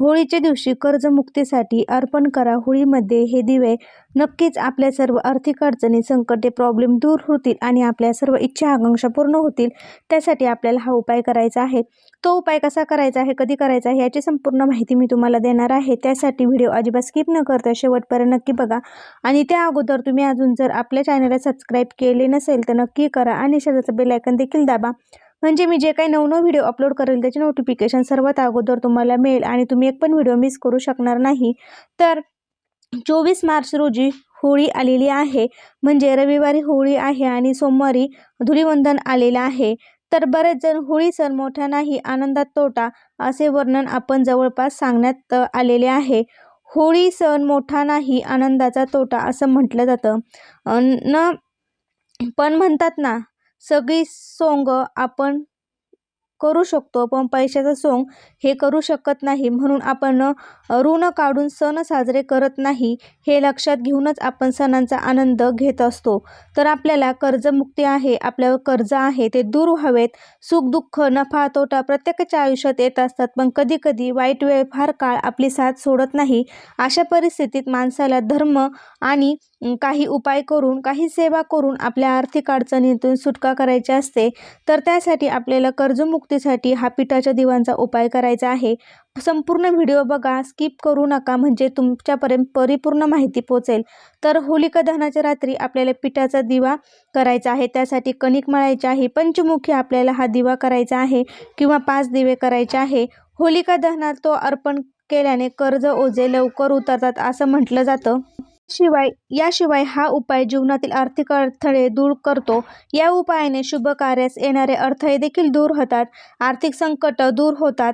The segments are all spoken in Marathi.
होळीच्या दिवशी कर्जमुक्तीसाठी अर्पण करा. होळीमध्ये हे दिवे नक्कीच आपल्या सर्व आर्थिक अडचणी संकटे प्रॉब्लेम दूर होतील आणि आपल्या सर्व इच्छा आकांक्षा पूर्ण होतील. त्यासाठी आपल्याला हा उपाय करायचा आहे. तो उपाय कसा करायचा आहे कधी करायचा आहे याची संपूर्ण माहिती मी तुम्हाला देणार आहे. त्यासाठी व्हिडिओ अजिबात स्किप न करता शेवटपर्यंत नक्की बघा. आणि त्या अगोदर तुम्ही अजून जर आपल्या चॅनलला सबस्क्राईब केले नसेल तर नक्की करा आणि शेजारचं बेलायकन देखील दाबा. म्हणजे मी जे काही नवनव व्हिडिओ अपलोड करेल त्याचे नोटिफिकेशन सर्वात अगोदर तुम्हाला मिळेल आणि तुम्ही एक पण व्हिडिओ मिस करू शकणार नाही. तर चोवीस मार्च रोजी होळी आलेली आहे. म्हणजे रविवारी होळी आहे आणि सोमवारी धुलिवंदन आलेलं आहे. तर बरेच जण होळी सण मोठा नाही आनंदात तोटा असे वर्णन आपण जवळपास सांगण्यात आलेले आहे. होळी सण मोठा नाही आनंदाचा तोटा असं म्हटलं जातं. न पण म्हणतात ना सगळी सोंग आपण करू शकतो पण पैशाचं सोंग हे करू शकत नाही. म्हणून आपण ऋण काढून सण साजरे करत नाही हे लक्षात घेऊनच आपण सणांचा आनंद घेत असतो. तर आपल्याला कर्जमुक्ती आहे आपल्यावर कर्ज आहे ते दूर व्हावेत. सुख दुःख नफा तोटा प्रत्येकाच्या आयुष्यात येत असतात पण कधी कधी वाईट वेळ फार काळ आपली साथ सोडत नाही. अशा परिस्थितीत माणसाला धर्म आणि काही उपाय करून काही सेवा करून आपल्या आर्थिक अडचणीतून सुटका करायची असते तर त्यासाठी आपल्याला कर्जमुक्तीसाठी हा पिठाच्या दिवांचा उपाय करायचा आहे. संपूर्ण व्हिडिओ बघा स्किप करू नका म्हणजे तुमच्यापर्यंत परिपूर्ण माहिती पोचेल. तर होलिका दहनाच्या रात्री आपल्याला पिठाचा दिवा करायचा आहे त्यासाठी कणिक मळायची आहे पंचमुखी आपल्याला हा दिवा करायचा आहे किंवा पाच दिवे करायचे आहे. होलिका दहनात तो अर्पण केल्याने कर्ज ओझे लवकर उतरतात असं म्हटलं जातं. शिवाय याशिवाय हा उपाय जीवनातील आर्थिक अडथळे दूर करतो. या उपायाने शुभ कार्यास येणारे अडथळे देखील दूर होतात आर्थिक संकट दूर होतात.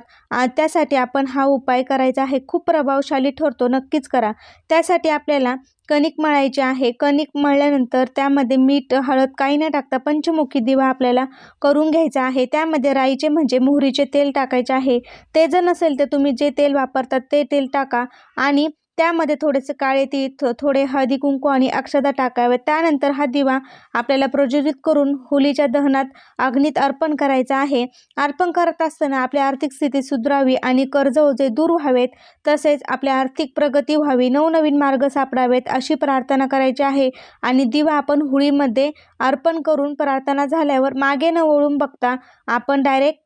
त्यासाठी आपण हा उपाय करायचा आहे. खूप प्रभावशाली ठरतो. नक्कीच करा. त्यासाठी आपल्याला कणिक मळायची आहे. कणिक मळल्यानंतर त्यामध्ये मीठ हळद काही न टाकता पंचमुखी दिवा आपल्याला करून घ्यायचा आहे. त्यामध्ये राईचे म्हणजे मोहरीचे तेल टाकायचे आहे. ते जर नसेल तर तुम्ही जे तेल वापरतात ते तेल टाका आणि त्यामध्ये थोडेसे काळे ती थोडे हळदी कुंकू आणि अक्षता टाकावे त्यानंतर हा दिवा आपल्याला प्रज्वलित करून होलीच्या दहनात अग्नीत अर्पण करायचा आहे. अर्पण करत असताना आपली आर्थिक स्थिती सुधारावी आणि कर्ज ओझे दूर व्हावेत तसेच आपल्या आर्थिक प्रगती व्हावी. नवनवीन मार्ग सापडावेत अशी प्रार्थना करायची आहे आणि दिवा आपण होळीमध्ये अर्पण करून प्रार्थना झाल्यावर मागे न वळून बघता आपण डायरेक्ट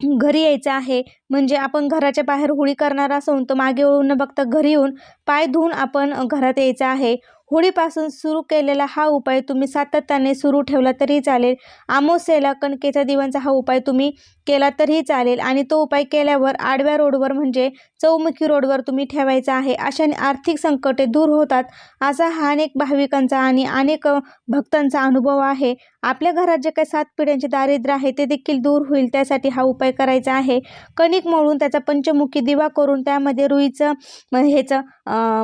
घरी यायचं आहे. म्हणजे आपण घराच्या बाहेर होळी करणार असून तर मागे वळून न बघता घरी येऊन पाय धुवून आपण घरात यायचं आहे. होळीपासून सुरू केलेला हा उपाय तुम्ही सातत्याने सुरू ठेवला तरी चालेल. आमोसेला कणकेच्या दिवांचा हा उपाय तुम्ही केला तरीही चालेल. आणि तो उपाय केल्यावर आडव्या रोडवर म्हणजे चौमुखी रोडवर तुम्ही ठेवायचा आहे. अशाने आर्थिक संकटे दूर होतात. असा हा अनेक भाविकांचा आणि अनेक भक्तांचा अनुभव आहे. आपल्या घरात जे काही सात पिढ्यांचे दारिद्र्य आहे ते देखील दूर होईल. त्यासाठी हा उपाय करायचा आहे. कणिक मळून त्याचा पंचमुखी दिवा करून त्यामध्ये रुईचं ह्याचं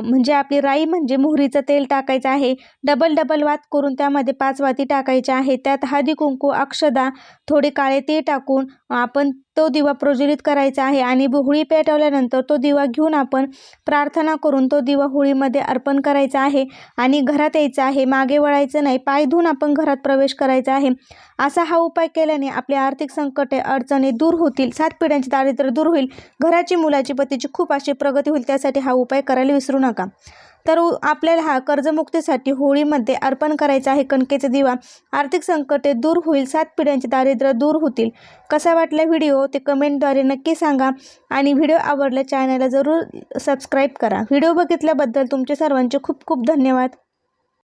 म्हणजे आपली राई म्हणजे मोहरीचं तेल टाकायचं आहे. डबल डबल वात करून त्यामध्ये पाच वाती टाकायच्या आहे. त्यात हळदी कुंकू अक्षदा थोडे काळे ते टाकून आपण तो दिवा प्रज्वलित करायचा आहे आणि होळी पेटवल्यानंतर तो दिवा घेऊन आपण प्रार्थना करून तो दिवा होळीमध्ये अर्पण करायचा आहे आणि घरात यायचं आहे. मागे वळायचं नाही पाय धुवून आपण घरात प्रवेश करायचा आहे. असा हा उपाय केल्याने आपली आर्थिक संकटे अडचणी दूर होतील सात पिढ्यांचे दारिद्र्य दूर होईल घराची मुलाची पतीची खूप अशी प्रगती होईल त्यासाठी हा उपाय करायला विसरू नका. तर आपल्याला हा कर्जमुक्तीसाठी होळीमध्ये अर्पण करायचा आहे. कणकेचा दिवा आर्थिक संकटे दूर होईल. सात पिढ्यांचे दारिद्र्य दूर होतील. कसा वाटला व्हिडिओ? ते कमेंटद्वारे नक्की सांगा. आणि व्हिडिओ आवडल्या चॅनलला जरूर सबस्क्राईब करा. व्हिडिओ बघितल्याबद्दल तुमचे सर्वांचे खूप खूप धन्यवाद.